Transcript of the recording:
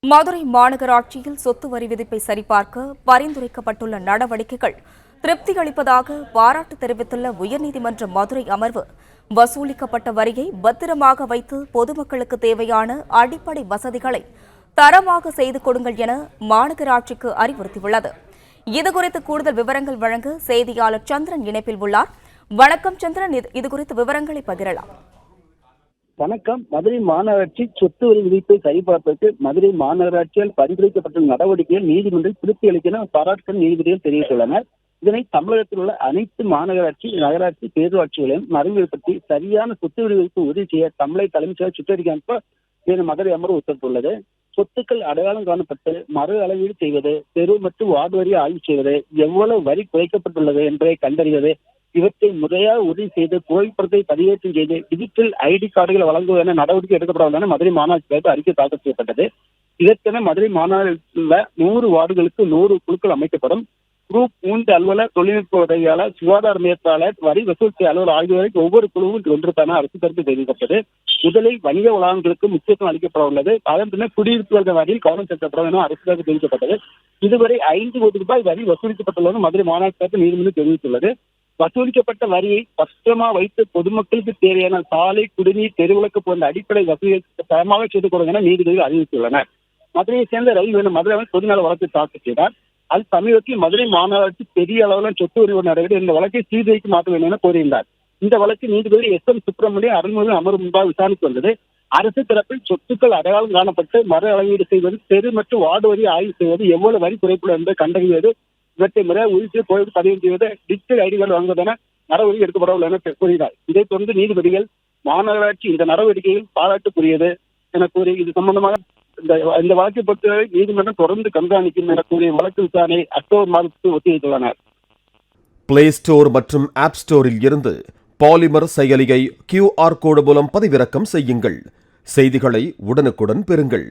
மதுரை மாநகராட்சியில் சொத்து வரி விதிப்பை சரிபார்க்க பரிந்துரைக்கப்பட்டுள்ள நடவடிக்கைகள் திருப்தி அளிப்பதாக பாராட்டு தெரிவித்துள்ள உயர்நீதிமன்ற மதுரை அமர்வு. வசூலிக்கப்பட்ட வரியை பத்திரமாக வைத்து பொதுமக்களுக்கு தேவையான அடிப்படை வசதிகளை தரமாக செய்து கொடுங்கள் என மாநகராட்சிக்கு அறிவுறுத்தியுள்ளது. இதுகுறித்து கூடுதல் விவரங்கள் வழங்க செய்தியாளர் சந்திரன் இணைப்பில் உள்ளார். வணக்கம் சந்திரன் இது- இதுகுறித்து விவரங்களை பகிரலாம். வணக்கம். மதுரை மாநகராட்சி சொத்து வரி விதிப்பை சரிபார்ப்பதற்கு மதுரை மாநகராட்சியால் பரிந்துரைக்கப்பட்ட நடவடிக்கைகள் நீதிமன்றம் திருப்தி அளிக்க பாராட்டு நீதிபதிகள் தெரிவித்துள்ளனர். இதனை தமிழகத்தில் உள்ள அனைத்து மாநகராட்சி நகராட்சி பேரூராட்சிகளையும் மறைமுகப்படுத்தி சரியான சொத்து வரி விதிப்பு உறுதி செய்ய தமிழக தலைமைச் செயலர் சுற்றறிக்கை அனுப்ப இந்த மதுரை அமர்வு உத்தரவிட்டுள்ளது. சொத்துக்கள் அடையாளம் காணப்பட்டு மறு அளவீடு செய்வது தெரு மற்றும் வார்டு வரி ஆய்வு செய்வது எவ்வளவு வரி குறைக்கப்பட்டுள்ளது என்பதை கண்டறிவது இவற்றை முறையாக உறுதி செய்து புகைப்படத்தை பதிவேற்றம் செய்து டிஜிட்டல் ஐடி கார்டுகளை வழங்குவது என நடவடிக்கை எடுக்கப்பட மதுரை மாநகராட்சி அறிக்கை தாக்கல் செய்யப்பட்டது. இதற்கென மதுரை மாநாட்டில் நூறு வார்டுகளுக்கு நூறு குழுக்கள் அமைக்கப்படும். குரூப் மூன்று அலுவலர் தொழில்நுட்ப உதவியாளர் சுகாதார மேற்பாளர் வரி வசூல் அலுவலர் ஆகியோருக்கு ஒவ்வொரு குழுவும் ஒன்றுக்கான அரசு தரப்பு தெரிவிக்கப்பட்டது. முதலில் வணிக வளாகங்களுக்கு முக்கியத்துவம் அளிக்கப்பட உள்ளது. அதன் பின்னர் குடியிருப்புகள் வரியில் கவனம் செலுத்தப்படும் என அரசு தரப்பு தெரிவிக்கப்பட்டது. இதுவரை ஐந்து கோடி ரூபாய் வரி வசூலிக்கப்பட்டுள்ளது மதுரை மாநகராட்சி நீதிமன்றம் தெரிவித்துள்ளது. வசூலிக்கப்பட்ட வரியை பத்திரமா வைத்து பொதுமக்களுக்கு தேவையான சாலை குடிநீர் தெருவிளக்கு போன்ற அடிப்படை வசதிகள் தரமாக செய்து கொடுங்க என நீதிபதிகள் அறிவித்துள்ளனர். மதுரையை சேர்ந்த ரயில் மதுரை பொதுநல வழக்கு தாக்கல் செய்தார். அது சமீபத்தில் மதுரை மாநகராட்சி பெரிய அளவில் சொத்து உரிமை நடைபெற்று இந்த வழக்கை சிபிஐக்கு மாற்ற வேண்டும் என கோரியிருந்தார். இந்த வழக்கு நீதிபதி எஸ் எம் சுப்பிரமணியம் அருள்மொழி அமர்வு முன்பாக விசாரித்து வந்தது. அரசு தரப்பில் சொத்துக்கள் அடையாளம் காணப்பட்டு மறு அளவீடு செய்வது தெரு மற்றும் வார்டு வரி ஆய்வு செய்வது எவ்வளவு வரி குறைப்புள்ள என்பதை கண்டறிவது இவற்றை முறையாக உறுதி செய்து கோயில் பதிவு செய்வது டிஜிட்டல் ஐடி கார்டு வாங்குவதென நடவடிக்கை எடுக்கப்படவில்லை என கூறினார். இதைத் தொடர்ந்து நீதிபதிகள் மாநகராட்சி இந்த நடவடிக்கையில் பாராட்டுக்குரியது என கூறி இது சம்பந்தமாக இந்த இந்த வழக்கை பொறுத்தவரை நீதிமன்றம் தொடர்ந்து கண்காணிக்கும் என கூறிய வழக்கு விசாரணை அக்டோபர் மாதத்துக்கு ஒத்திவைத்துள்ளனர். பிளே ஸ்டோர் மற்றும் ஆப் ஸ்டோரில் இருந்து பாலிமர் செயலியை கியூஆர் கோடு மூலம் பதிவிறக்கம் செய்யுங்கள். செய்திகளை உடனுக்குடன் பெறுங்கள்.